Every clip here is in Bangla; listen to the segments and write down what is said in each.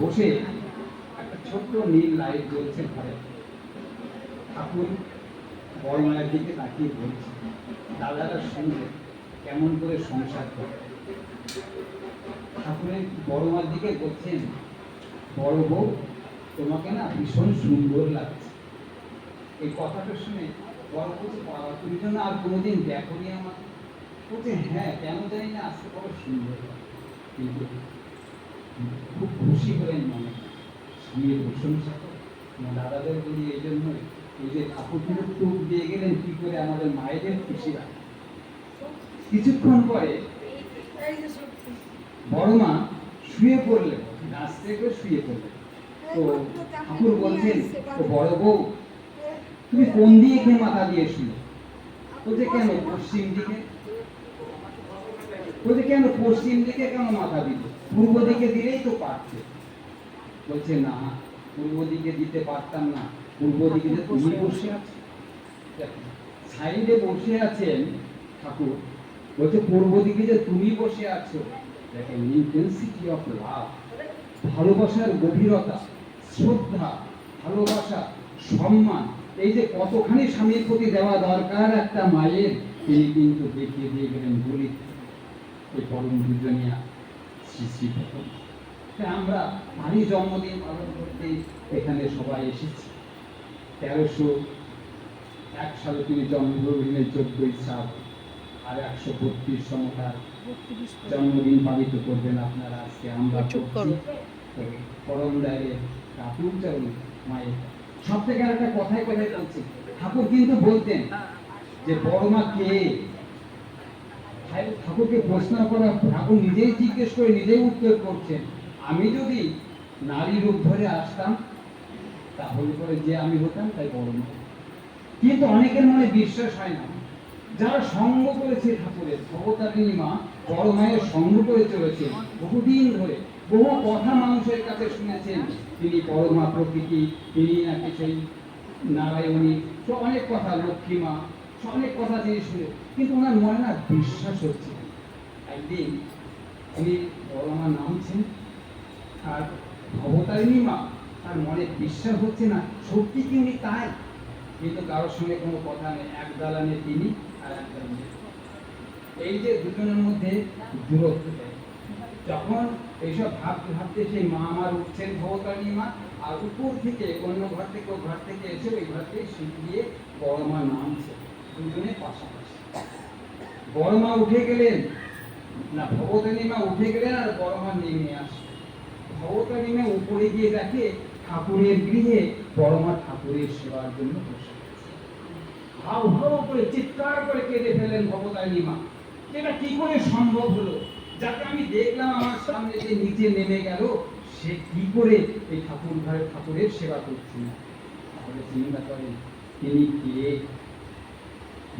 বসে একটা ছোট্ট নীল লাইট জ্বলছে ঘরে। ঠাকুর বড় মায়ের দিকে তাকিয়ে বলছে দাদারা শুনলে কেমন করে সংসার করে? ঠাকুরের বড় মার দিকে বলছেন, বড় বউ, তোমাকে না ভীষণ সুন্দর লাগছে। এই কথাটা শুনে বড় বলছে, বাবা, তুমি যেন আর কোনোদিন দেখোনি আমাকে? বলছে হ্যাঁ কেন জানি না, আজকে বড় সুন্দর লাগে। কিন্তু খুব খুশি হলেন মনে স্বামীর প্রশংসা করে। আমার দাদাদের বলি এই জন্য এই যে ঠাকুর টুক দিয়ে গেলেন, কি করে আমাদের মায়েদের খুশি রাখে কিছুক্ষণ পরে বড় মা শুয়ে পড়লেন নাচ থেকে শুয়ে পড়লেন। তো ঠাকুর বলছেন তো বড় বউ, তুমি কোন দিকে মাথা দিয়ে শুয়ে বলছে, কেন? পশ্চিম দিকে? বলছে কেন পশ্চিম দিকে কেন মাথা দিল পূর্ব দিকে দিলেই তো পারছে বলছে না পূর্ব দিকে দিতে পারতাম না। পূর্ব দিকে তুমি বসে আছো। সাইডে বসে আছেন ঠাকুর। বলছে পূর্ব দিকে যে তুমি বসে আছো দেখেন ইন্টেন্সিটি অফ লাভ ভালোবাসার গভীরতা শ্রদ্ধা ভালোবাসা সম্মান এই যে কতখানি স্বামীর প্রতি দেওয়া দরকার একটা মায়ের তিনি কিন্তু দেখিয়ে দিয়ে গেলেন গরিব এই পরম দুজনিয়া শ্রী শ্রী আমরা ভারী জন্মদিন পালন করতে এখানে সবাই এসেছি। তেরোশো এক সালে তিনি জন্মগ্রহণের চোদ্দই সাল আর একশো বত্রিশ সমতার জন্মদিন পালিত করবেন আপনারা আজকে। আমরা। পরম দয়ালে ঠাকুর চরণ মায়ের। সব থেকে একটা কথাই কথাই বলছি ঠাকুর কিন্তু বলতেন যে বড় মা কে? ঠাকুরকে প্রশ্ন করা ঠাকুর নিজেই জিজ্ঞেস করে নিজেই উত্তর করছেন। আমি যদি নারী রূপ ধরে আসতাম, তাহলে পরে যে আমি হতাম, তাই বড় মা কিন্তু অনেকের মনে বিশ্বাস হয় না। যারা সঙ্গ করেছে ঠাকুরের, ভগতারিণী মা, বড় মায়ের সঙ্গ করে চলেছে বহুদিন ধরে। বহু কথা মানুষের কাছে শুনেছেন, তিনি পরমা প্রকৃতি, তিনি নাকি সেই নারায়ণী, তো অনেক কথা লক্ষ্মী মা অনেক কথা তিনি শুনে, কিন্তু ওনার মনে না বিশ্বাস হচ্ছে একদিন উনি বড় মা নামছেন আর ভবতারিণী মা তার মনে বিশ্বাস হচ্ছে না, সত্যি কি উনি তাই? কিন্তু কারোর সঙ্গে কোনো কথা নেই, এক দালানে তিনি আর এক দালানে এই যে দুজনের মধ্যে দূরত্ব দেয়। যখন এইসব ভাবতে ভাবতে সেই মা আমার উঠছেন ভবতারিণী মা, আর উপর থেকে অন্য ঘর থেকে ঘর থেকে এসে ওই ঘর থেকে সিঁড়ি দিয়ে বড় মা নামছে দুজনে পাশাপাশি। বড় উঠে গেলেন। না ভগতারিণী মা উঠে গেলেন আর বড় মা নেমে আসে ভগতারিণী মা উপরে গিয়ে দেখে ঠাকুরের গৃহে বড় মা ঠাকুরের সেবার জন্য বসে হাউ হাউ করে চিৎকার করে কেঁদে ফেলেন ভগতারিণী মা। এটা কি করে সম্ভব হলো? যাকে আমি দেখলাম আমার সামনে যে নিচে নেমে গেল, সে কি করে এই ঠাকুর ঘরে ঠাকুরের সেবা করছে? না তাহলে চিন্তা করেন, তিনি কে?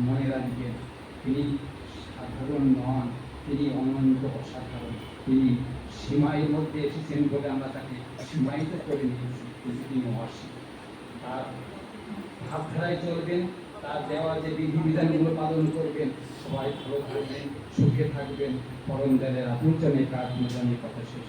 মনে রাখবেন তিনি সাধারণ নন, তিনি অনন্ত অসাধারণ। তিনি সীমাইয়ের মধ্যে এসেছেন বলে আমরা তাকে সীমায়িত করে নিয়েছি তিনি অসীম তার ভাবধারায় চলবেন, তার দেওয়া যে বিধিবিধানগুলো পালন করবেন, সবাই ভালো থাকবেন, সুখে থাকবেন। পরম দলের আতুলচনের কাজ জানিয়ে কথা শেষ।